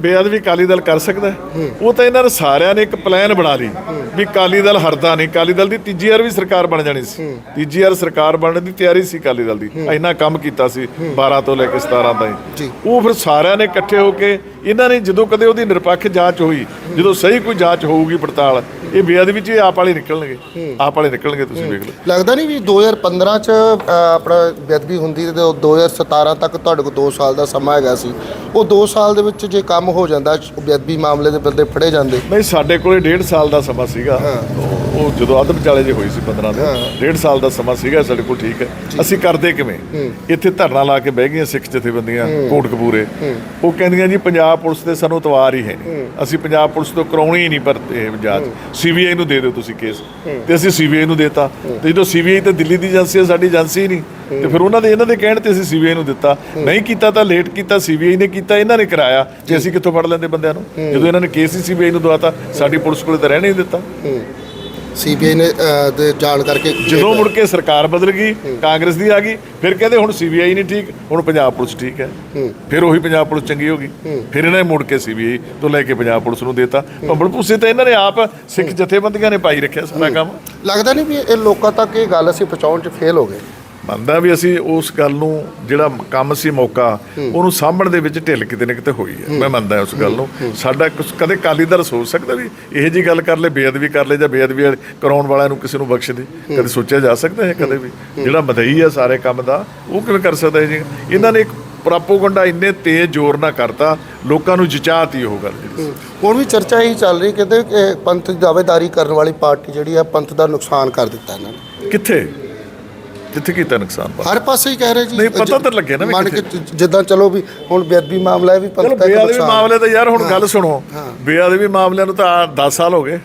ਬੇਅਦਬੀ ਅਕਾਲੀ ਦਲ ਕਰ ਸਕਦਾ ਹੈ? ਉਹ ਤਾਂ ਇਹਨਾਂ ਨੇ ਸਾਰਿਆਂ ਨੇ ਇੱਕ ਪਲਾਨ ਬਣਾ ਲਈ ਵੀ ਅਕਾਲੀ ਦਲ ਹਰਦਾ ਨਹੀਂ। ਅਕਾਲੀ ਦਲ ਦੀ ਤੀਜੀ ਵਾਰ ਵੀ ਸਰਕਾਰ ਬਣ ਜਾਣੀ ਸੀ। ਤੀਜੀ ਵਾਰ ਸਰਕਾਰ ਬਣਨ ਦੀ ਤਿਆਰੀ ਸੀ ਅਕਾਲੀ ਦਲ ਦੀ। ਇੰਨਾ ਕੰਮ ਕੀਤਾ ਸੀ 12 ਤੋਂ ਲੈ ਕੇ 17 ਤਾਈਂ। ਉਹ ਫਿਰ ਸਾਰਿਆਂ ਨੇ ਇਕੱਠੇ ਹੋ ਕੇ ਇਹਨਾਂ ਨੇ ਜਦੋਂ ਕਦੇ ਉਹਦੀ ਨਿਰਪੱਖ ਜਾਂਚ ਹੋਈ ਜਦੋਂ ਸਹੀ ਕੋਈ ਜਾਂਚ ਹੋਊਗੀ ਪੜਤਾਲ ਇਹ ਬੇਅਦਬੀ ਚ ਆਪ ਵਾਲੇ ਨਿਕਲਣਗੇ। ਆਪ ਵਾਲੇ ਨਿਕਲਣਗੇ ਤੁਸੀਂ ਵੇਖ ਲਓ। ਲੱਗਦਾ ਨਹੀਂ ਵੀ 2015 ਚ ਆਪਣਾ ਬੇਅਦਬੀ ਹੁੰਦੀ ਤੇ ਉਹ 2017 ਤੱਕ ਤੁਹਾਡੇ ਕੋਲ 2 ਸਾਲ ਦਾ ਸਮਾਂ ਹੈਗਾ ਸੀ। ਉਹ 2 ਸਾਲ ਦੇ ਵਿੱਚ ਜੇ ਕੰਮ ਹੋ ਜਾਂਦਾ ਬੇਅਦਬੀ ਮਾਮਲੇ ਦੇ ਬੰਦੇ ਫੜੇ ਜਾਂਦੇ। ਨਹੀਂ ਸਾਡੇ ਕੋਲੇ ਡੇਢ ਸਾਲ ਦਾ ਸਮਾਂ ਸੀਗਾ। ਉਹ- ਜਦੋਂ ਅੱਧ ਵਿਚਾਲੇ ਜੇ ਹੋਈ ਸੀ 15 ਦੇ ਡੇਢ ਸਾਲ ਦਾ ਸਮਾਂ ਸੀਗਾ ਸਾਡੇ ਕੋਲ ਠੀਕ ਹੈ। ਅਸੀਂ ਕਰਦੇ ਕਿਵੇਂ? ਇੱਥੇ ਧਰਨਾ ਲਾ ਕੇ ਬਹਿ ਗਈਆਂ ਸਿੱਖ ਜਥੇਬੰਦੀਆਂ ਕੋਟਕਪੂਰੇ ਉਹ ਕਹਿੰਦੀਆਂ ਜੀ ਪੰਜਾਬ ਪੁਲਿਸ ਤੇ ਸਾਨੂੰ ਇਤਵਾਰ ਹੀ ਹੈ ਅਸੀਂ ਪੰਜਾਬ ਪੁਲਿਸ ਤੋਂ ਕਰਾਉਣੀ ਹੀ ਨਹੀਂ ਪਰ ਜਾਂਚ ਸੀਬੀਆਈ ਨੂੰ ਦੇ ਦਿਓ ਤੁਸੀਂ ਕੇਸ। ਤੇ ਅਸੀਂ ਸੀਬੀਆਈ ਨੂੰ ਦੇਤਾ। ਤੇ ਜਦੋਂ ਸੀਬੀਆਈ ਤੇ ਦਿੱਲੀ ਦੀ ਏਜੰਸੀ ਹੈ ਸਾਡੀ ਏਜੰਸੀ ਹੀ ਨਹੀਂ ਤੇ ਫਿਰ ਉਹਨਾਂ ਦੇ ਇਹਨਾਂ ਦੇ ਕਹਿਣ ਤੇ ਅਸੀਂ ਸੀਬੀਆਈ ਨੂੰ ਦਿੱਤਾ। ਨਹੀਂ ਕੀਤਾ ਤਾਂ ਲੇਟ ਕੀਤਾ ਸੀਬੀਆਈ ਨੇ ਕੀਤਾ ਇਹਨਾਂ ਨੇ ਕਰਾਇਆ। ਤੇ ਅਸੀਂ ਕਿੱਥੋਂ ਫੜ ਲੈਂਦੇ ਬੰਦਿਆਂ ਨੂੰ? ਜਦੋਂ ਇਹਨਾਂ ਨੇ ਕੇਸ ਹੀ ਸੀਬੀਆਈ ਨੂੰ ਦਵਾਤਾ ਸਾਡੀ ਪੁਲਿਸ ਕੋਲੇ ਤਾਂ ਰਹਿਣੇ ਹੀ ਦਿੱਤਾ। ਸੀਬੀਆਈ ਨੇ ਦੇ ਜਾਣ ਕਰਕੇ ਜਦੋਂ ਮੁੜ ਕੇ ਸਰਕਾਰ ਬਦਲ ਗਈ ਕਾਂਗਰਸ ਦੀ ਆ ਗਈ ਫਿਰ ਕਹਿੰਦੇ ਹੁਣ ਸੀਬੀਆਈ ਨਹੀਂ ਠੀਕ ਹੁਣ ਪੰਜਾਬ ਪੁਲਿਸ ਠੀਕ ਹੈ। ਫਿਰ ਉਹੀ ਪੰਜਾਬ ਪੁਲਿਸ ਚੰਗੀ ਹੋ ਗਈ। ਫਿਰ ਇਹਨਾਂ ਨੇ ਮੁੜ ਕੇ ਸੀਬੀਆਈ ਤੋਂ ਲੈ ਕੇ ਪੰਜਾਬ ਪੁਲਿਸ ਨੂੰ ਦੇਤਾ। ਭੰਬਲ ਭੂਸੇ ਤਾਂ ਇਹਨਾਂ ਨੇ ਆਪ ਸਿੱਖ ਜਥੇਬੰਦੀਆਂ ਨੇ ਪਾਈ ਰੱਖਿਆ ਸਾਰਾ ਕੰਮ। ਲੱਗਦਾ ਨਹੀਂ ਵੀ ਇਹ ਲੋਕਾਂ ਤੱਕ ਇਹ ਗੱਲ ਅਸੀਂ ਪਹੁੰਚਾਉਣ ਚ ਫੇਲ ਹੋ ਗਏ। ਮੰਨਦਾ ਵੀ ਅਸੀਂ ਉਸ ਗੱਲ ਨੂੰ ਜਿਹੜਾ ਕੰਮ ਸੀ ਮੌਕਾ ਉਹਨੂੰ ਸਾਂਭਣ ਦੇ ਵਿੱਚ ਢਿੱਲ ਕਿਤੇ ਨਾ ਕਿਤੇ ਹੋਈ ਹੈ। ਮੈਂ ਮੰਨਦਾ ਉਸ ਗੱਲ ਨੂੰ। ਸਾਡਾ ਕਦੇ ਕਾਲੀ ਦਰ ਸੋਚ ਸਕਦਾ ਵੀ ਇਹੋ ਜੀ ਗੱਲ ਕਰ ਲੈ ਬੇਅਦਬੀ ਕਰ ਲੈ ਜਾਂ ਬੇਅਦਬੀ ਕਰਾਉਣ ਵਾਲਿਆਂ ਨੂੰ ਕਿਸੇ ਨੂੰ ਬਖਸ਼ ਦੇ ਕਦੇ ਸੋਚਿਆ ਜਾ ਸਕਦਾ ਹੈ ਕਦੇ ਵੀ। ਜਿਹੜਾ ਮਦਈ ਹੈ ਸਾਰੇ ਕੰਮ ਦਾ ਉਹ ਕਿਵੇਂ ਕਰ ਸਕਦਾ ਹੈ ਜੀ? ਇਹਨਾਂ ਨੇ ਇੱਕ ਪ੍ਰਾਪੋਗੰਡਾ ਇੰਨੇ ਤੇਜ਼ ਜ਼ੋਰ ਨਾਲ ਕਰਤਾ ਲੋਕਾਂ ਨੂੰ ਜਚਾਤੀ ਉਹ ਗੱਲ ਹੁਣ ਵੀ ਚਰਚਾ ਇਹੀ ਚੱਲ ਰਹੀ ਕਹਿੰਦੇ ਕਿ ਪੰਥ ਦੀ ਦਾਅਵੇਦਾਰੀ ਕਰਨ ਵਾਲੀ ਪਾਰਟੀ ਜਿਹੜੀ ਆ ਪੰਥ ਦਾ ਨੁਕਸਾਨ ਕਰ ਦਿੱਤਾ ਇਹਨਾਂ ਨੇ। ਕਿੱਥੇ? ਕਿੱਥੇ ਕੀਤਾ ਨੁਕਸਾਨ ਪਾ ਹਰ ਪਾਸੇ ਹੀ ਕਹਿ ਰਹੇ ਜੀ। ਨਹੀਂ, ਪਤਾ ਤਾਂ ਲੱਗਿਆ ਨਾ ਵੀ ਮੰਨ ਕੇ ਜ- ਜਿੱਦਾਂ ਚਲੋ ਵੀ ਹੁਣ ਬੇਅਦਬੀ ਮਾਮਲਾ ਹੈ ਵੀ ਚਲੋ ਦਾ ਇੱਕ ਬੇਅਦਬੀ ਮਾਮਲੇ ਤਾਂ ਯਾਰ ਹੁਣ ਗੱਲ ਸੁਣੋ। ਬੇਅਦਬੀ ਮਾਮਲਿਆਂ ਨੂੰ ਤਾਂ 10 ਸਾਲ ਹੋ ਗਏ।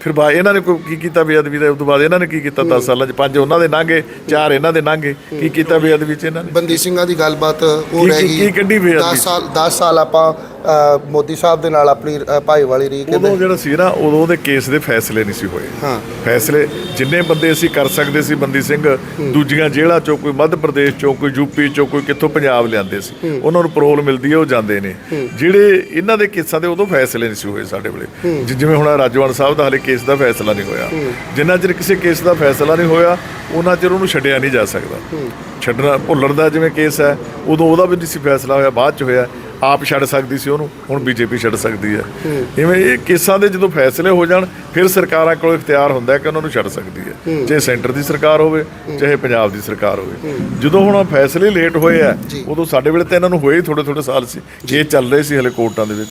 ਫਿਰ ਬਾ ਇਹਨਾਂ ਨੇ ਕੋਈ ਕੀ ਕੀਤਾ ਬੇਅਦਬੀ ਦਾ? ਉਸ ਤੋਂ ਬਾਅਦ ਇਹਨਾਂ ਨੇ ਕੀ ਕੀਤਾ 10 ਸਾਲਾਂ 'ਚ? ਪੰਜ ਉਹਨਾਂ ਦੇ ਲੰਘੇ ਚਾਰ ਇਹਨਾਂ ਦੇ ਲੰਘੇ ਕੀ ਕੀਤਾ ਬੇਅਦਬੀ 'ਚ ਇਹਨਾਂ ਨੇ? ਬੰਦੀ ਸਿੰਘਾਂ ਦੀ ਗੱਲਬਾਤ ਉਹ ਕੀ- ਰਹਿ ਕੀ- ਗਈ। ਕੀ ਕੱਢੀ ਬੇਅਦਬੀ? 10 ਸਾਲ 10 ਸਾਲ ਆਪਾਂ ਮੋਦੀ ਸਾਹਿਬ ਦੇ ਨਾਲ ਆਪਣੀ ਭਾਈਵਾਲੀ ਰਹੀ ਉਦੋਂ ਕਹਿੰਦੇ ਜਿਹੜਾ ਸੀ ਨਾ ਉਦੋਂ ਉਹਦੇ ਕੇਸ ਦੇ ਫੈਸਲੇ ਨਹੀਂ ਸੀ ਹੋਏ। ਹਾਂ। ਫੈਸਲੇ ਜਿੰਨੇ ਬੰਦੇ ਅਸੀਂ ਕਰ ਸਕਦੇ ਸੀ ਬੰਦੀ ਸਿੰਘ ਦੂਜੀਆਂ ਜੇਲ੍ਹਾਂ ਚੋਂ ਕੋਈ ਮੱਧ ਪ੍ਰਦੇਸ਼ ਚੋਂ ਕੋਈ ਯੂਪੀ ਚੋਂ ਕੋਈ ਕਿੱਥੋਂ ਪੰਜਾਬ ਲਿਆਂਦੇ ਸੀ। ਉਹਨਾਂ ਨੂੰ ਪਰੋਲ ਮਿਲਦੀ ਹੈ ਉਹ ਜਾਂਦੇ ਨੇ। ਜਿਹੜੇ ਇਹਨਾਂ ਦੇ ਕੇਸਾਂ ਦੇ ਉਦੋਂ ਫੈਸਲੇ ਨਹੀਂ ਸੀ ਹੋਏ ਸਾਡੇ ਵੇਲੇ। ਜਿਵੇਂ ਹੁਣ ਰਾਜਵਾਨ ਸਾਹਿਬ ਦਾ ਹਲੇ ਕੇਸ ਦਾ ਫੈਸਲਾ ਨਹੀਂ ਹੋਇਆ। ਜਿੰਨਾ ਚਿਰ ਕਿਸੇ ਕੇਸ ਦਾ ਫੈਸਲਾ ਨਹੀਂ ਹੋਇਆ ਉਹਨਾਂ ਚਿਰ ਉਹਨੂੰ ਛੱਡਿਆ ਨਹੀਂ ਜਾ ਸਕਦਾ। ਛੱਡਣਾ ਭੁੱਲਣ ਦਾ ਜਿਵੇਂ ਕੇਸ ਹੈ ਉਦੋਂ ਉਹਦਾ ਵੀ ਨਹੀਂ ਸੀ ਫੈਸਲਾ ਹੋਇਆ ਬਾਅਦ ਚ ਹੋਇਆ। ਆਪ ਛੱਡ ਸਕਦੀ ਸੀ ਉਹਨੂੰ ਹੁਣ ਬੀਜੇਪੀ ਛੱਡ ਸਕਦੀ ਹੈ। ਇਵੇਂ ਇਹ ਕੇਸਾਂ ਦੇ ਜਦੋਂ ਫੈਸਲੇ ਹੋ ਜਾਣ ਫਿਰ ਸਰਕਾਰਾਂ ਕੋਲ ਇਖਤਿਆਰ ਹੁੰਦਾ ਹੈ ਕਿ ਉਹਨਾਂ ਨੂੰ ਛੱਡ ਸਕਦੀ ਹੈ। ਚਾਹੇ ਸੈਂਟਰ ਦੀ ਸਰਕਾਰ ਹੋਵੇ ਚਾਹੇ ਪੰਜਾਬ ਦੀ ਸਰਕਾਰ ਹੋਵੇ। ਜਦੋਂ ਹੁਣ ਫੈਸਲੇ ਲੇਟ ਹੋਏ ਆ ਉਦੋਂ ਸਾਡੇ ਵੇਲੇ ਤਾਂ ਇਹਨਾਂ ਨੂੰ ਹੋਏ ਥੋੜੇ ਥੋੜੇ ਸਾਲ ਸੀ। ਜੇ। ਚੱਲ ਰਹੇ ਸੀ ਹਲੇ ਕੋਰਟਾਂ ਦੇ ਵਿੱਚ।